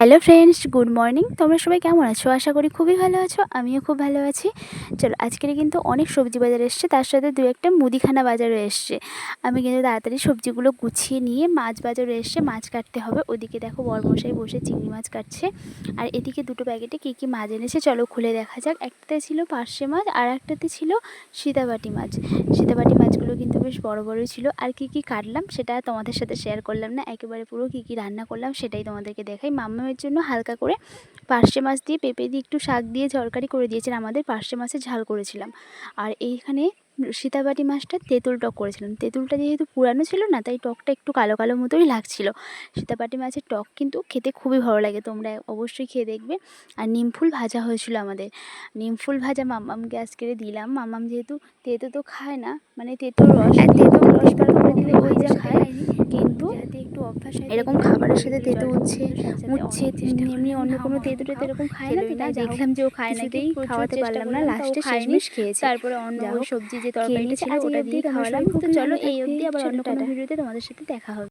Hello friends good morning তোমরা সবাই কেমন আছো? আশা করি খুবই ভালো আছো, আমিও খুব ভালো আছি। চলো, আজকের কিন্তু অনেক সবজি বাজার এসছে, তার সাথে দু একটা মুদিখানা বাজারও এসছে। আমি কিন্তু তাড়াতাড়ি সবজিগুলো গুছিয়ে নিয়ে মাছ বাজারও এসছে, মাছ কাটতে হবে। ওদিকে দেখো বরমশাই বসে চিংড়ি মাছ কাটছে। আর এদিকে দুটো প্যাকেটে কী কী মাছ এনেছে, চলো খুলে দেখা যাক। একটাতে ছিল পার্শে মাছ, আর একটাতে ছিল সীতাবাটি মাছ। সীতাবাটি মাছগুলো কিন্তু বেশ বড় বড়ই ছিল। আর কী কী কাটলাম, সেটা তোমাদের সাথে শেয়ার করলাম না। একেবারে পুরো কী কী রান্না করলাম, সেটাই তোমাদেরকে দেখাই। মাম্মামের জন্য হালকা করে পার্শে মাছ দিয়ে পেঁপে দিয়ে একটু শাক দিয়ে তরকারি করে দিয়েছেন আমাদের পার্শে মাছের ঝাল করেছিলাম। আর এইখানে সীতাবাটি মাছটা তেঁতুল টক করেছিলাম। তেঁতুলটা যেহেতু পুরানো ছিল না, তাই টকটা একটু কালো কালো মতোই লাগছিল। সীতাবাটি মাছের টক কিন্তু খেতে খুবই ভালো লাগে, তোমরা অবশ্যই খেয়ে দেখবে। আর নিমফুল ভাজা হয়েছিল আমাদের। নিমফুল ভাজা মাম্মামকে আজকে দিলাম। মাম্মাম যেহেতু তেঁতো তো খায় না মানে তেঁতুর রস তেঁতো রস বার করে দিলে ওই যা খায় এরকম খাবারের সাথে তেতো উঠছে উঠছে এমনি অন্য কোনো তেতো টেতো এরকম খায় না তাই দেখলাম যে ও খায় না তাই খাওয়াতে পারলাম না লাস্টে শেষমেশ খেয়েছে। তারপরে অন্য সবজি যে তরকারিটা ছিল ওটা দিয়ে খাওয়ালাম। তো চলো এই অবধি আবার অন্য কোনো ভিডিওতে তোমাদের সাথে দেখা হবে।